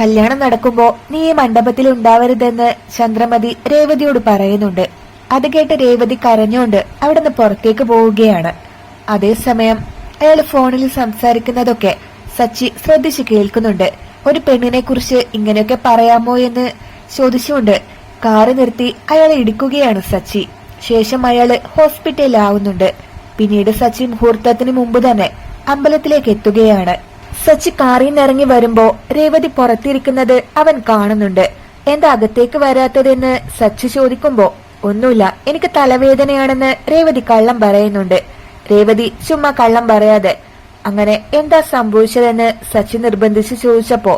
കല്യാണം നടക്കുമ്പോ നീ ഈ മണ്ഡപത്തിൽ ഉണ്ടാവരുതെന്ന് ചന്ദ്രമതി രേവതിയോട് പറയുന്നുണ്ട്. അത് കേട്ട് രേവതി കരഞ്ഞുകൊണ്ട് അവിടുന്ന് പുറത്തേക്ക് പോവുകയാണ്. അതേസമയം അയാൾ ഫോണിൽ സംസാരിക്കുന്നതൊക്കെ സച്ചി ശ്രദ്ധിച്ചു കേൾക്കുന്നുണ്ട്. ഒരു പെണ്ണിനെ കുറിച്ച് ഇങ്ങനെയൊക്കെ പറയാമോ എന്ന് ചോദിച്ചുകൊണ്ട് കാറ് നിർത്തി അയാളെ ഇടിക്കുകയാണ് സച്ചി. ശേഷം അയാൾ ഹോസ്പിറ്റലിലാവുന്നുണ്ട്. പിന്നീട് സച്ചി മുഹൂർത്തത്തിന് മുമ്പ് തന്നെ അമ്പലത്തിലേക്ക് എത്തുകയാണ്. സച്ചി കാറിൽ നിറങ്ങി വരുമ്പോ രേവതി പുറത്തിരിക്കുന്നത് അവൻ കാണുന്നുണ്ട്. എന്താ അകത്തേക്ക് വരാത്തതെന്ന് സച്ചി ചോദിക്കുമ്പോ ഒന്നുമില്ല എനിക്ക് തലവേദനയാണെന്ന് രേവതി കള്ളം പറയുന്നുണ്ട്. രേവതി ചുമ്മാ കള്ളം പറയാതെ അങ്ങനെ എന്താ സംഭവിച്ചതെന്ന് സച്ചി നിർബന്ധിച്ച് ചോദിച്ചപ്പോ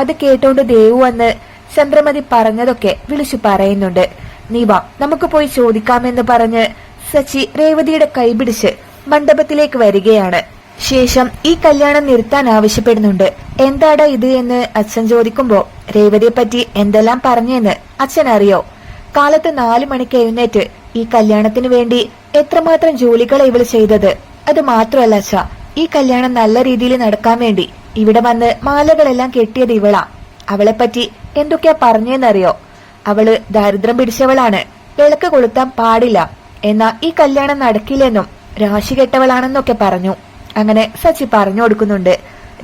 അത് കേട്ടോണ്ട് ദേവു വന്ന് ചന്ദ്രമതി പറഞ്ഞതൊക്കെ വിളിച്ചു പറയുന്നുണ്ട്. നീ വാ നമുക്ക് പോയി ചോദിക്കാമെന്ന് പറഞ്ഞ് സച്ചി രേവതിയുടെ കൈപിടിച്ച് മണ്ഡപത്തിലേക്ക് വരികയാണ്. ശേഷം ഈ കല്യാണം നിർത്താൻ ആവശ്യപ്പെടുന്നുണ്ട്. എന്താടാ ഇത് എന്ന് അച്ഛൻ ചോദിക്കുമ്പോ രേവതിയെ പറ്റി എന്തെല്ലാം പറഞ്ഞെന്ന് അച്ഛൻ അറിയോ? കാലത്ത് നാലു മണിക്ക് എഴുന്നേറ്റ് ഈ കല്യാണത്തിന് വേണ്ടി എത്രമാത്രം ജോലികളെ ഇവൾ ചെയ്തത്? അത് മാത്രമല്ല അച്ഛ ഈ കല്യാണം നല്ല രീതിയിൽ നടക്കാൻ വേണ്ടി ഇവിടെ വന്ന് മാലകളെല്ലാം കെട്ടിയത് ഇവളാ. അവളെപ്പറ്റി എന്തൊക്കെയാ പറഞ്ഞെന്നറിയോ? അവൾ ദാരിദ്ര്യം പിടിച്ചവളാണ് വിളക്ക് കൊളുത്താൻ പാടില്ല. എന്നാ ഈ കല്യാണം നടക്കില്ലെന്നും രാശി കെട്ടവളാണെന്നൊക്കെ പറഞ്ഞു. അങ്ങനെ സച്ചി പറഞ്ഞു കൊടുക്കുന്നുണ്ട്.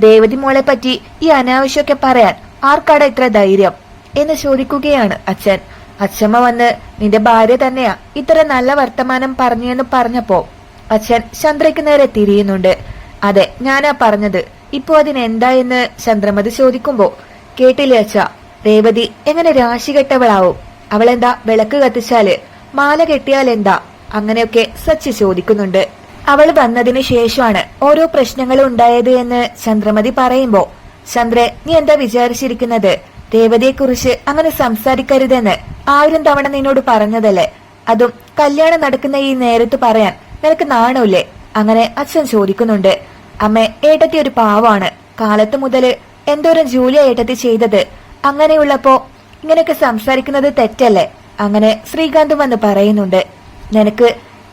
രേവതി മോളെ പറ്റി ഈ അനാവശ്യമൊക്കെ പറയാൻ ആർക്കാടാ ഇത്ര ധൈര്യം? എന്ന് ചോദിക്കുകയാണ് അച്ഛൻ. അച്ഛമ്മ വന്ന് നിന്റെ ഭാര്യ തന്നെയാ ഇത്ര നല്ല വർത്തമാനം പറഞ്ഞെന്ന് പറഞ്ഞപ്പോ? അച്ഛൻ ചന്ദ്രയ്ക്ക് നേരെ തിരിയുന്നുണ്ട്. അതെ ഞാനാ പറഞ്ഞത്. ഇപ്പോ അതിനെന്താ എന്ന് ചന്ദ്രമതി ചോദിക്കുമ്പോ കേട്ടില്ലേ അച്ഛ രേവതി എങ്ങനെ രാശി കെട്ടവളാവും? അവളെന്താ വിളക്ക് കത്തിച്ചാൽ? മാല കെട്ടിയാൽ എന്താ അങ്ങനെയൊക്കെ സച്ചി ചോദിക്കുന്നുണ്ട്. അവൾ വന്നതിനു ശേഷമാണ് ഓരോ പ്രശ്നങ്ങളും ഉണ്ടായത് എന്ന് ചന്ദ്രമതി പറയുമ്പോ ചന്ദ്ര നീ എന്താ വിചാരിച്ചിരിക്കുന്നത്? രേവതിയെക്കുറിച്ച് അങ്ങനെ സംസാരിക്കരുതെന്ന് ആയിരം തവണ നിന്നോട് പറഞ്ഞതല്ലേ? അതും കല്യാണം നടക്കുന്ന ഈ നേരത്ത് പറയാൻ നിനക്ക് നാണമില്ലേ അങ്ങനെ അച്ഛൻ ചോദിക്കുന്നുണ്ട്. അമ്മ ഏട്ടത്തി ഒരു പാവാണ്. കാലത്ത് മുതൽ എന്തോരം ജോലി ഏട്ടത്തി ചെയ്തത്? അങ്ങനെയുള്ളപ്പോ ഇങ്ങനെയൊക്കെ സംസാരിക്കുന്നത് തെറ്റല്ലേ? അങ്ങനെ ശ്രീകാന്ത് വന്ന് പറയുന്നുണ്ട്. നിനക്ക്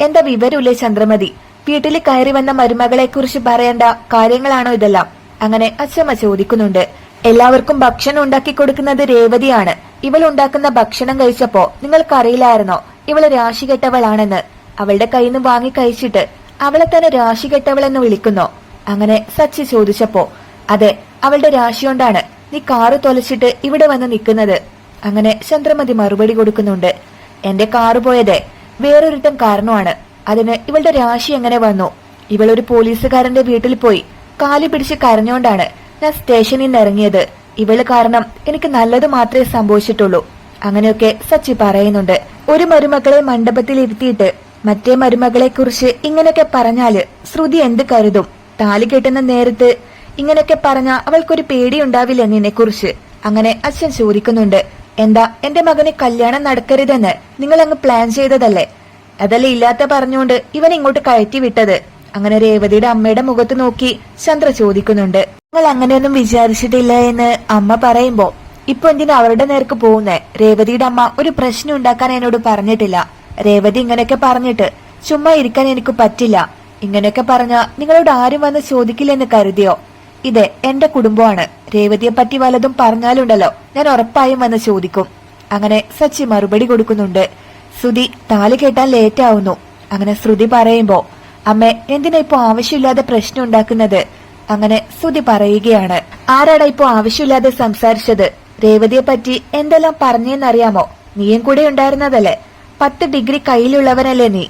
എന്താ വിവരമില്ലേ ചന്ദ്രമതി? വീട്ടിൽ കയറി വന്ന മരുമകളെ കുറിച്ച് പറയേണ്ട കാര്യങ്ങളാണോ ഇതെല്ലാം? അങ്ങനെ അച്ഛമ്മ ചോദിക്കുന്നുണ്ട്. എല്ലാവർക്കും ഭക്ഷണം ഉണ്ടാക്കി കൊടുക്കുന്നത് രേവതിയാണ്. ഇവൾ ഉണ്ടാക്കുന്ന ഭക്ഷണം കഴിച്ചപ്പോ നിങ്ങൾക്കറിയില്ലായിരുന്നോ? ഇവൾ രാശി കെട്ടവളാണെന്ന് അവളുടെ കയ്യിൽ നിന്ന് വാങ്ങി കഴിച്ചിട്ട് അവളെ തന്നെ രാശി കെട്ടവളെന്ന് വിളിക്കുന്നു. അങ്ങനെ സച്ചി ചോദിച്ചപ്പോ അതെ അവളുടെ രാശി കൊണ്ടാണ് നീ കാറ് തൊലച്ചിട്ട് ഇവിടെ വന്ന് നിൽക്കുന്നത്. അങ്ങനെ ചന്ദ്രമതി മറുപടി കൊടുക്കുന്നുണ്ട്. എന്റെ കാറ് പോയതേ വേറൊരുത്തൻ കാരണമാണ്. അതിന് ഇവളുടെ രാശി എങ്ങനെ വന്നു? ഇവൾ ഒരു പോലീസുകാരന്റെ വീട്ടിൽ പോയി. കാലി പിടിച്ച് കരഞ്ഞുകൊണ്ടാണ് ഞാൻ സ്റ്റേഷനിൽ നിന്ന് ഇറങ്ങിയത്. ഇവൾ കാരണം എനിക്ക് നല്ലത് മാത്രമേ സംഭവിച്ചിട്ടുള്ളൂ. അങ്ങനെയൊക്കെ സച്ചി പറയുന്നുണ്ട്. ഒരു മരുമകളെ മണ്ഡപത്തിൽ ഇരുത്തിയിട്ട് മറ്റേ മരുമകളെ കുറിച്ച് ഇങ്ങനെയൊക്കെ പറഞ്ഞാൽ ശ്രുതി എന്ത് കരുതും? താലി കെട്ടുന്ന നേരത്ത് ഇങ്ങനെയൊക്കെ പറഞ്ഞ അവൾക്കൊരു പേടിയുണ്ടാവില്ല നിന്നെ കുറിച്ച് അങ്ങനെ അച്ഛൻ ചോദിക്കുന്നുണ്ട്. എന്താ എന്റെ മകന് കല്യാണം നടക്കരുതെന്ന് നിങ്ങൾ അങ്ങ് പ്ലാൻ ചെയ്തതല്ലേ? അതല്ലേ ഇല്ലാത്ത പറഞ്ഞുകൊണ്ട് ഇവൻ ഇങ്ങോട്ട് കയറ്റി വിട്ടത്. അങ്ങനെ രേവതിയുടെ അമ്മയുടെ മുഖത്ത് നോക്കി ചന്ദ്ര ചോദിക്കുന്നുണ്ട്. നിങ്ങൾ അങ്ങനെയൊന്നും വിചാരിച്ചിട്ടില്ല എന്ന് അമ്മ പറയുമ്പോ ഇപ്പൊ എന്തിനാ അവരുടെ നേർക്ക് പോകുന്നേ? രേവതിയുടെ അമ്മ ഒരു പ്രശ്നം ഉണ്ടാക്കാൻ എന്നോട് പറഞ്ഞിട്ടില്ല. രേവതി ഇങ്ങനെയൊക്കെ പറഞ്ഞിട്ട് ചുമ്മാ ഇരിക്കാൻ എനിക്ക് പറ്റില്ല. ഇങ്ങനെയൊക്കെ പറഞ്ഞ നിങ്ങളോട് ആരും വന്ന് ചോദിക്കില്ലെന്ന് കരുതിയോ? ഇത് എന്റെ കുടുംബമാണ്. രേവതിയെ പറ്റി വല്ലതും പറഞ്ഞാലുണ്ടല്ലോ ഞാൻ ഉറപ്പായും വന്ന് ചോദിക്കും. അങ്ങനെ സച്ചി മറുപടി കൊടുക്കുന്നുണ്ട്. ശ്രുതി താലി കേട്ടാൻ ലേറ്റ് ആവുന്നു. അങ്ങനെ ശ്രുതി പറയുമ്പോ അമ്മേ എന്തിനാ ഇപ്പൊ ആവശ്യമില്ലാതെ പ്രശ്നം ഉണ്ടാക്കുന്നത്? അങ്ങനെ ശ്രുതി പറയുകയാണ് ആരാടാ ഇപ്പൊ ആവശ്യമില്ലാതെ സംസാരിച്ചത്? രേവതിയെ പറ്റി എന്തെല്ലാം പറഞ്ഞെന്നറിയാമോ? നീയും കൂടെ ഉണ്ടായിരുന്നതല്ലേ? പത്ത് ഡിഗ്രി കയ്യിലുള്ളവനല്ലേ നീ?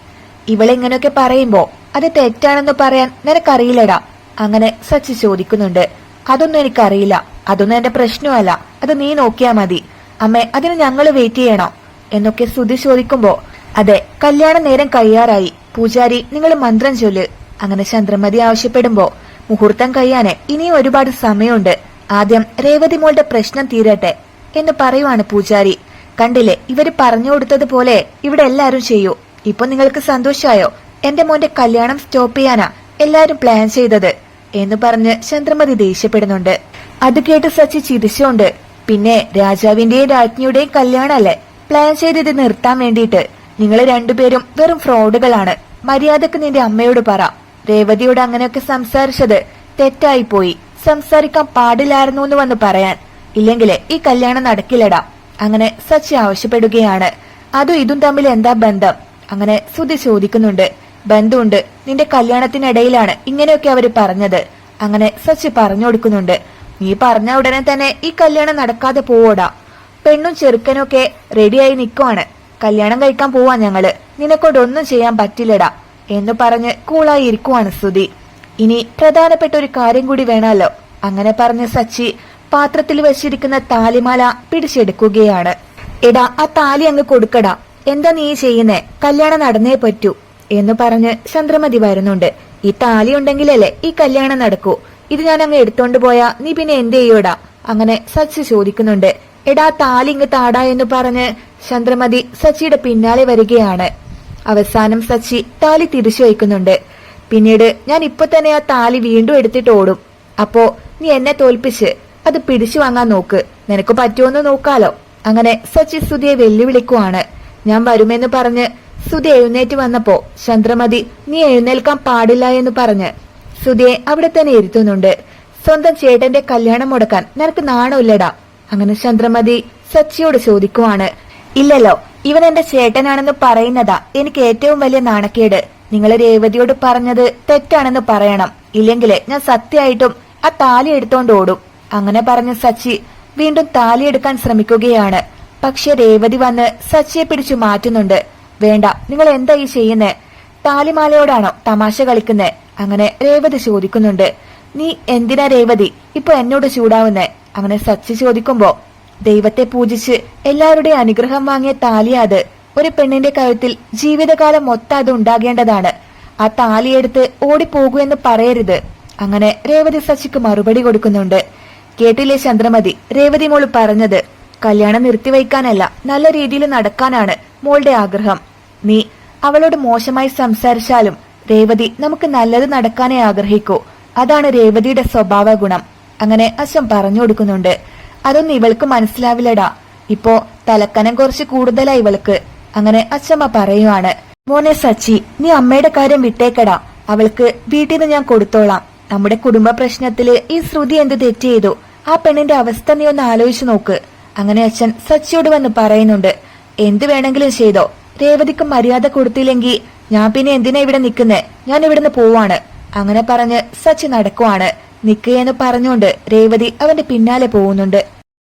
ഇവളിങ്ങനെയൊക്കെ പറയുമ്പോ അത് തെറ്റാണെന്ന് പറയാൻ നിനക്കറിയില്ലടാ. അങ്ങനെ സച്ചി ചോദിക്കുന്നുണ്ട് അതൊന്നും എനിക്കറിയില്ല. അതൊന്നും എന്റെ പ്രശ്നമല്ല. അത് നീ നോക്കിയാ മതി. അമ്മേ അതിന് ഞങ്ങൾ വെയിറ്റ് ചെയ്യണോ? എന്നൊക്കെ ശ്രുതി ചോദിക്കുമ്പോ അതെ കല്യാണ നേരം കഴിയാറായി. പൂജാരി നിങ്ങൾ മന്ത്രം ചൊല്ല്. അങ്ങനെ ചന്ദ്രമതി ആവശ്യപ്പെടുമ്പോ മുഹൂർത്തം കഴിയാന് ഇനിയും ഒരുപാട് സമയമുണ്ട്. ആദ്യം രേവതി മോളുടെ പ്രശ്നം തീരട്ടെ എന്ന് പറയുവാണ് പൂജാരി. കണ്ടില്ലേ ഇവർ പറഞ്ഞു കൊടുത്തതുപോലെ ഇവിടെ എല്ലാരും ചെയ്യൂ. ഇപ്പൊ നിങ്ങൾക്ക് സന്തോഷായോ? എന്റെ മോന്റെ കല്യാണം സ്റ്റോപ്പ് ചെയ്യാനാ എല്ലാരും പ്ലാൻ ചെയ്തത്. എന്ന് പറഞ്ഞ് ചന്ദ്രമതി ദേഷ്യപ്പെടുന്നുണ്ട്. അത് കേട്ട് സച്ചി ചിരിച്ചുകൊണ്ട് പിന്നെ രാജാവിന്റെയും രാജ്ഞിയുടെയും കല്യാണല്ലേ? പ്ലാൻ ചെയ്ത് ഇത് നിർത്താൻ വേണ്ടിയിട്ട് നിങ്ങൾ രണ്ടുപേരും വെറും ഫ്രോഡുകളാണ്. മര്യാദയ്ക്ക് നിന്റെ അമ്മയോട് പറ. രേവതിയോട് അങ്ങനെയൊക്കെ സംസാരിച്ചത് തെറ്റായി പോയി സംസാരിക്കാൻ പാടില്ലായിരുന്നു എന്ന് വന്ന് പറയാൻ. ഇല്ലെങ്കിൽ ഈ കല്യാണം നടക്കില്ലടാ. അങ്ങനെ സച്ചി ആവശ്യപ്പെടുകയാണ്. അതും ഇതും തമ്മിൽ എന്താ ബന്ധം? അങ്ങനെ സുധി ചോദിക്കുന്നുണ്ട്. ബന്ധമുണ്ട് നിന്റെ കല്യാണത്തിനിടയിലാണ് ഇങ്ങനെയൊക്കെ അവർ പറഞ്ഞത്. അങ്ങനെ സച്ചി പറഞ്ഞു കൊടുക്കുന്നുണ്ട്. നീ പറഞ്ഞ ഉടനെ തന്നെ ഈ കല്യാണം നടക്കാതെ പോവോടാ. പെണ്ണും ചെറുക്കനൊക്കെ റെഡിയായി നിൽക്കുവാണ് കല്യാണം കഴിക്കാൻ പോവാ ഞങ്ങൾ. നിനക്കൊണ്ടൊന്നും ചെയ്യാൻ പറ്റില്ലടാ എന്ന് പറഞ്ഞ് കൂളായി ഇരിക്കുവാണ് സുധി ഇനി പ്രധാനപ്പെട്ട ഒരു കാര്യം കൂടി വേണമല്ലോ. അങ്ങനെ പറഞ്ഞ സച്ചി പാത്രത്തിൽ വെച്ചിരിക്കുന്ന താലിമാല പിടിച്ചെടുക്കുകയാണ്. എടാ ആ താലി അങ്ങ് കൊടുക്കടാ. എന്താ നീ ചെയ്യുന്നേ? കല്യാണം നടന്നേ പറ്റൂ എന്ന് പറഞ്ഞ് ചന്ദ്രമതി വരുന്നുണ്ട്. ഈ താലി ഉണ്ടെങ്കിലല്ലേ ഈ കല്യാണം നടക്കൂ. ഇത് ഞാൻ അങ്ങ് എടുത്തോണ്ട് പോയാ നീ പിന്നെ എന്ത് ചെയ്യൂടാ? അങ്ങനെ സച്ചി ചോദിക്കുന്നുണ്ട്. എടാ താലിങ് താടാ എന്ന് പറഞ്ഞ് ചന്ദ്രമതി സച്ചിയുടെ പിന്നാലെ വരികയാണ്. അവസാനം സച്ചി താലി തിരിച്ചു വയ്ക്കുന്നുണ്ട്. പിന്നീട് ഞാൻ ഇപ്പൊ തന്നെ ആ താലി വീണ്ടും എടുത്തിട്ട് ഓടും. അപ്പോ നീ എന്നെ തോൽപ്പിച്ച് അത് പിടിച്ചു വാങ്ങാൻ നോക്ക്. നിനക്ക് പറ്റുമെന്ന് നോക്കാലോ. അങ്ങനെ സച്ചി സുധിയെ വെല്ലുവിളിക്കുവാണ്. ഞാൻ വരുമെന്ന് പറഞ്ഞ് സുധി എഴുന്നേറ്റ് വന്നപ്പോ ചന്ദ്രമതി നീ എഴുന്നേൽക്കാൻ പാടില്ല എന്ന് പറഞ്ഞ് സുധിയെ അവിടെ തന്നെ ഇരുത്തുന്നുണ്ട്. സ്വന്തം ചേട്ടന്റെ കല്യാണം മുടക്കാൻ നിനക്ക് നാണമില്ലടാ. അങ്ങനെ ചന്ദ്രമതി സച്ചിയോട് ചോദിക്കുവാണ് ഇല്ലല്ലോ ഇവൻ എന്റെ ചേട്ടനാണെന്ന് പറയുന്നതാ എനിക്ക് ഏറ്റവും വലിയ നാണക്കേട്. നിങ്ങൾ രേവതിയോട് പറഞ്ഞത് തെറ്റാണെന്ന് പറയണം. ഇല്ലെങ്കിൽ ഞാൻ സത്യമായിട്ടും ആ താലി എടുത്തോണ്ട് ഓടും. അങ്ങനെ പറഞ്ഞ സച്ചി വീണ്ടും താലി എടുക്കാൻ ശ്രമിക്കുകയാണ്. പക്ഷെ രേവതി വന്ന് സച്ചിയെ പിടിച്ചു മാറ്റുന്നുണ്ട്. വേണ്ട നിങ്ങൾ എന്താ ഈ ചെയ്യുന്നേ? താലിമാലയോടാണോ തമാശ കളിക്കുന്നേ? അങ്ങനെ രേവതി ചോദിക്കുന്നുണ്ട്. നീ എന്തിനാ രേവതി? ഇപ്പൊ എന്നോട് ചൂടാവുന്നേ? അങ്ങനെ സച്ചി ചോദിക്കുമ്പോ ദൈവത്തെ പൂജിച്ച് എല്ലാവരുടെയും അനുഗ്രഹം വാങ്ങിയ താലിയാത് ഒരു പെണ്ണിന്റെ കഴുത്തിൽ ജീവിതകാലം മൊത്തം അത് ഉണ്ടാകേണ്ടതാണ്. ആ താലിയെടുത്ത് ഓടിപ്പോകൂ എന്ന് പറയരുത്. അങ്ങനെ രേവതി സച്ചിക്ക് മറുപടി കൊടുക്കുന്നുണ്ട്. കേട്ടില്ലേ ചന്ദ്രമതി? രേവതി മോൾ പറഞ്ഞത് കല്യാണം നിർത്തിവയ്ക്കാനല്ല നല്ല രീതിയിൽ നടക്കാനാണ് മോളുടെ ആഗ്രഹം. നീ അവളോട് മോശമായി സംസാരിച്ചാലും രേവതി നമുക്ക് നല്ലത് നടക്കാനേ ആഗ്രഹിക്കൂ. അതാണ് രേവതിയുടെ സ്വഭാവ ഗുണം അങ്ങനെ അച്ഛൻ പറഞ്ഞു കൊടുക്കുന്നുണ്ട്. അതൊന്നും ഇവൾക്ക് മനസ്സിലാവില്ലടാ. ഇപ്പോ തലക്കനം കുറച്ച് കൂടുതലാ ഇവൾക്ക്. അങ്ങനെ അച്ഛമ്മ പറയുവാണ് മോനെ സച്ചി നീ അമ്മയുടെ കാര്യം വിട്ടേക്കടാ. അവൾക്ക് വീട്ടിൽ നിന്ന് ഞാൻ കൊടുത്തോളാം. നമ്മുടെ കുടുംബ പ്രശ്നത്തിൽ ഈ ശ്രുതി എന്ത് തെറ്റ് ചെയ്തു? ആ പെണ്ണിന്റെ അവസ്ഥ നീ ഒന്ന് ആലോചിച്ചു നോക്ക്. അങ്ങനെ അച്ഛൻ സച്ചിയോട് വന്ന് പറയുന്നുണ്ട് എന്ത് വേണമെങ്കിലും ചെയ്തോ? രേവതിക്ക് മര്യാദ കൊടുത്തില്ലെങ്കിൽ ഞാൻ പിന്നെ എന്തിനാ ഇവിടെ നിൽക്കുന്നേ ഞാൻ ഇവിടുന്ന് പോവാണ്. അങ്ങനെ പറഞ്ഞ് സച്ചി നടക്കുവാണ്. നിക്കുകയെന്ന് പറഞ്ഞുകൊണ്ട് രേവതി അവന്റെ പിന്നാലെ പോകുന്നുണ്ട്.